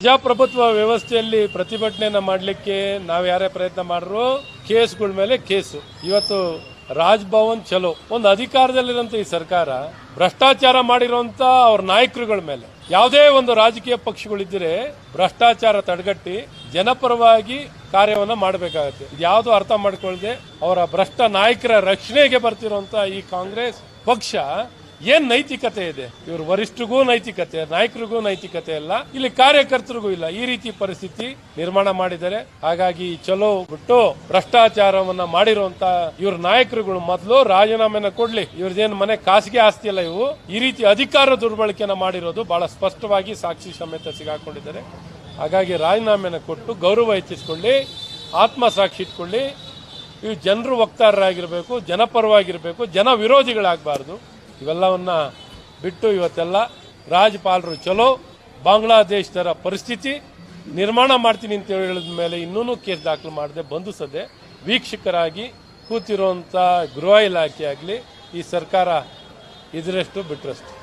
ಪ್ರಜಾಪ್ರಭುತ್ವ ವ್ಯವಸ್ಥೆಯಲ್ಲಿ ಪ್ರತಿಭಟನೆಯನ್ನ ಮಾಡಲಿಕ್ಕೆ ನಾವು ಯಾರೇ ಪ್ರಯತ್ನ ಮಾಡ್ರು, ಕೇಸ್ಗಳ ಮೇಲೆ ಕೇಸು. ಇವತ್ತು ರಾಜ್ ಭವನ್ ಚಲೋ. ಒಂದು ಅಧಿಕಾರದಲ್ಲಿರುವಂತ ಈ ಸರ್ಕಾರ ಭ್ರಷ್ಟಾಚಾರ ಮಾಡಿರುವಂತ ಅವ್ರ ನಾಯಕರುಗಳ ಮೇಲೆ. ಯಾವುದೇ ಒಂದು ರಾಜಕೀಯ ಪಕ್ಷಗಳಿದ್ದರೆ ಭ್ರಷ್ಟಾಚಾರ ತಡೆಗಟ್ಟಿ ಜನಪರವಾಗಿ ಕಾರ್ಯವನ್ನ ಮಾಡಬೇಕಾಗತ್ತೆ. ಯಾವುದು ಅರ್ಥ ಮಾಡಿಕೊಳ್ಳದೆ ಅವರ ಭ್ರಷ್ಟ ನಾಯಕರ ರಕ್ಷಣೆಗೆ ಬರ್ತಿರುವಂತ ಈ ಕಾಂಗ್ರೆಸ್ ಪಕ್ಷ ಏನ್ ನೈತಿಕತೆ ಇದೆ? ಇವ್ರ ವರಿಷ್ಠರಿಗೂ ನೈತಿಕತೆ, ನಾಯಕರಿಗೂ ನೈತಿಕತೆ ಇಲ್ಲ ಇಲ್ಲಿ ಕಾರ್ಯಕರ್ತರಿಗೂ ಇಲ್ಲ. ಈ ರೀತಿ ಪರಿಸ್ಥಿತಿ ನಿರ್ಮಾಣ ಮಾಡಿದ್ದಾರೆ. ಹಾಗಾಗಿ ಚಲೋ ಬಿಟ್ಟು ಭ್ರಷ್ಟಾಚಾರವನ್ನ ಮಾಡಿರುವಂತ ಇವ್ರ ನಾಯಕರುಗಳು ಮೊದಲು ರಾಜೀನಾಮೆನ ಕೊಡ್ಲಿ. ಇವ್ರದೇನ್ ಮನೆ ಖಾಸಗಿ ಆಸ್ತಿ ಇಲ್ಲ ಇವು. ಈ ರೀತಿ ಅಧಿಕಾರ ದುರ್ಬಳಕೆನ ಮಾಡಿರೋದು ಬಹಳ ಸ್ಪಷ್ಟವಾಗಿ ಸಾಕ್ಷಿ ಸಮೇತ ಸಿಗಾಕೊಂಡಿದ್ದಾರೆ. ಹಾಗಾಗಿ ರಾಜೀನಾಮೆನ ಕೊಟ್ಟು ಗೌರವ ಹೆಚ್ಚಿಸಿಕೊಳ್ಳಿ ಆತ್ಮಸಾಕ್ಷಿ ಇಟ್ಕೊಳ್ಳಿ. ಇವು ಜನರು ವಕ್ತಾರರಾಗಿರಬೇಕು, ಜನಪರವಾಗಿರಬೇಕು, ಜನ ವಿರೋಧಿಗಳಾಗಬಾರ್ದು. ಇವೆಲ್ಲವನ್ನ ಬಿಟ್ಟು ಇವತ್ತೆಲ್ಲ ರಾಜ್ಯಪಾಲರು ಚಲೋ ಬಾಂಗ್ಲಾದೇಶದರ ಪರಿಸ್ಥಿತಿ ನಿರ್ಮಾಣ ಮಾಡ್ತೀನಿ ಅಂತ ಹೇಳಿದ ಮೇಲೆ ಇನ್ನೂ ಕೇಸ್ ದಾಖಲು ಮಾಡದೆ ಬಂಧಿಸದೆ ವೀಕ್ಷಕರಾಗಿ ಕೂತಿರುವಂಥ ಗೃಹ ಇಲಾಖೆ ಆಗಲಿ ಈ ಸರ್ಕಾರ ಇದರಷ್ಟು ಬಿಟ್ಟರಷ್ಟು